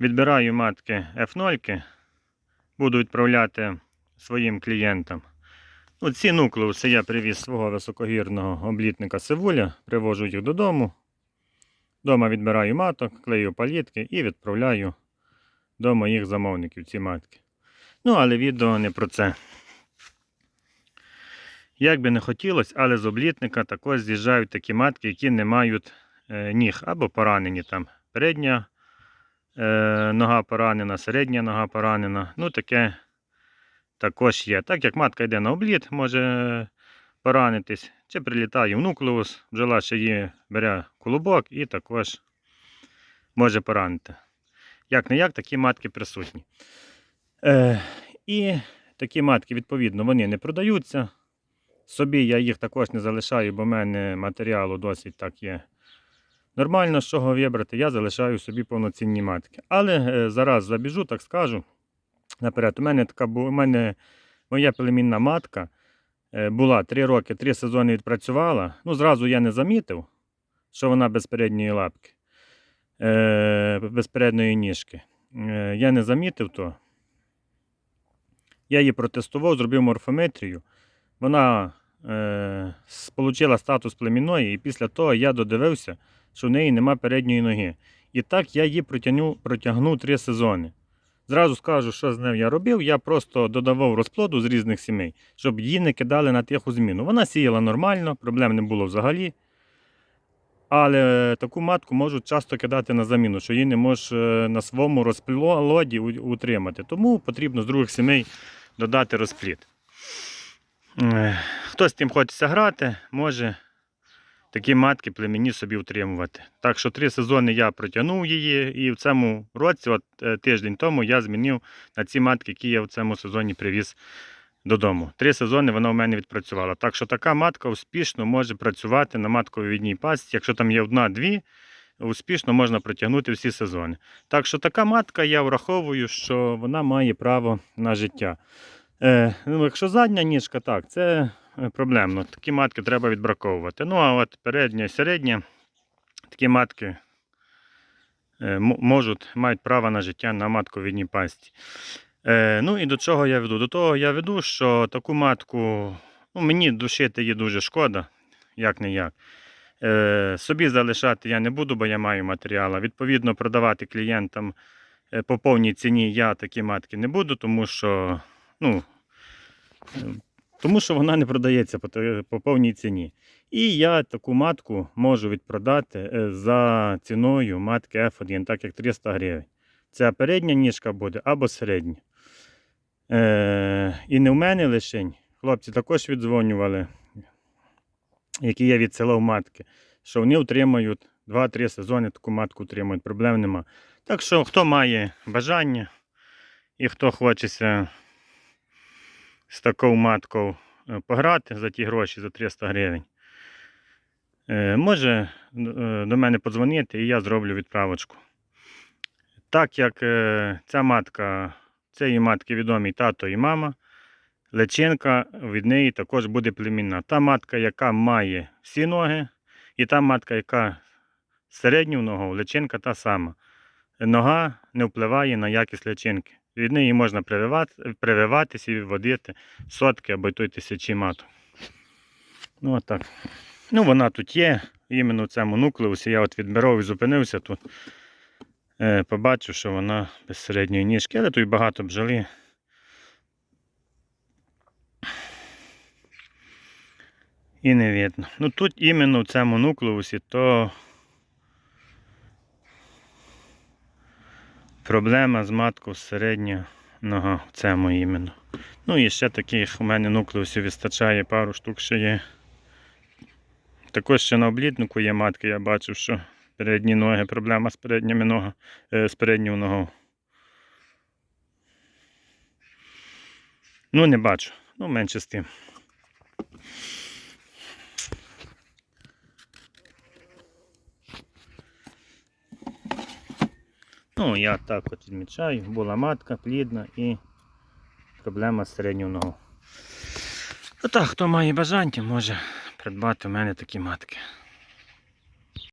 Відбираю матки F0, буду відправляти своїм клієнтам. Ну, ці нуклеуси я привіз свого високогірного облітника Сивуля, привожу їх додому. Дома відбираю маток, клею палітки і відправляю до моїх замовників ці матки. Ну, але відео не про це. Як би не хотілося, але з облітника також з'їжджають такі матки, які не мають е, ніг або поранені там. Передня е, нога поранена, середня нога поранена. Ну, таке також є. Так як матка йде на обліт, може поранитись, чи прилітає в нуклеус, бджола ще її бере колобок і також може поранити. Як не як, такі матки присутні. Е, і такі матки, відповідно, вони не продаються. Собі я їх також не залишаю, бо в мене матеріалу досить так є. Нормально, з чого вибрати, я залишаю собі повноцінні матки. Але е, зараз забіжу, так скажу. Наперед, у мене така у мене моя племінна матка е, була 3 роки, 3 сезони відпрацювала. Ну, зразу я не замітив, що вона без передньої лапки, е, без передньої ніжки. Я не замітив то. Я її протестував, зробив морфометрію. Вона е, отримала статус племінної, і після того я додивився, що в неї нема передньої ноги. І так я її протягнув, протягнув три сезони. Зразу скажу, що з нею я робив. Я просто додавав розплоду з різних сімей, щоб її не кидали на тиху зміну. Вона сіяла нормально, проблем не було взагалі. Але таку матку можуть часто кидати на заміну, що її не можеш е, на своєму розплоді утримати. Тому потрібно з других сімей додати розплід. Е, Хто з тим хочеться грати, може такі матки племені собі утримувати. Так що три сезони я протягнув її, і в цьому році, от е, тиждень тому, я змінив на ці матки, які я в цьому сезоні привіз додому. Три сезони вона в мене відпрацювала. Так що така матка успішно може працювати на матковідній пасті. Якщо там є одна-дві, успішно можна протягнути всі сезони. Так що така матка, я враховую, що вона має право на життя. Е, ну, якщо задня ніжка, так, це проблемно. Такі матки треба відбраковувати. Ну, а от передня і середня, такі матки е, можуть, мають право на життя на матковідній пасті. Е, ну і до чого я веду? До того я веду, що таку матку, ну, мені душити її дуже шкода, як не як. Е, собі залишати я не буду, бо я маю матеріал. Відповідно, продавати клієнтам е, по повній ціні я такі матки не буду, тому що, ну, е, тому що вона не продається по, по повній ціні. І я таку матку можу відпродати е, за ціною матки F1, так як 300 гривень. Це передня ніжка буде або середня. Е, і не в мене лишень. Хлопці також віддзвонювали, які я відсилав матки, що вони утримають 2-3 сезони таку матку утримують, проблем нема. Так що, хто має бажання і хто хочеться з такою маткою е, пограти за ті гроші, за 300 гривень, е, може е, до мене подзвонити і я зроблю відправочку. Так як ця матка, цієї матки відомі тато і мама, личинка від неї також буде племінна. Та матка, яка має всі ноги, і та матка, яка середню ногу, личинка та сама. Нога не впливає на якість личинки. Від неї можна прививати, прививатися і водити сотки або той тисячі маток. Ну, отак. Ну, вона тут є, іменно в цьому нуклеусі. Я от відбирав і зупинився тут. Е, побачив, що вона без середньої ніжки, але тут багато бджоли. І не видно. Ну тут іменно в цьому нуклеусі, то проблема з маткою середня нога в цьому іменно. Ну і ще таких у мене нуклеусів вистачає, пару штук ще є. Також ще на облітнику є матки, я бачив, що передні ноги, проблема з передніми ногами, з передньою ногою. Ну, не бачу. Ну, менше з тим. Ну, я так от відмічаю. Була матка, плідна і проблема з середньою ногою. Отак, хто має бажання, може придбати у мене такі матки.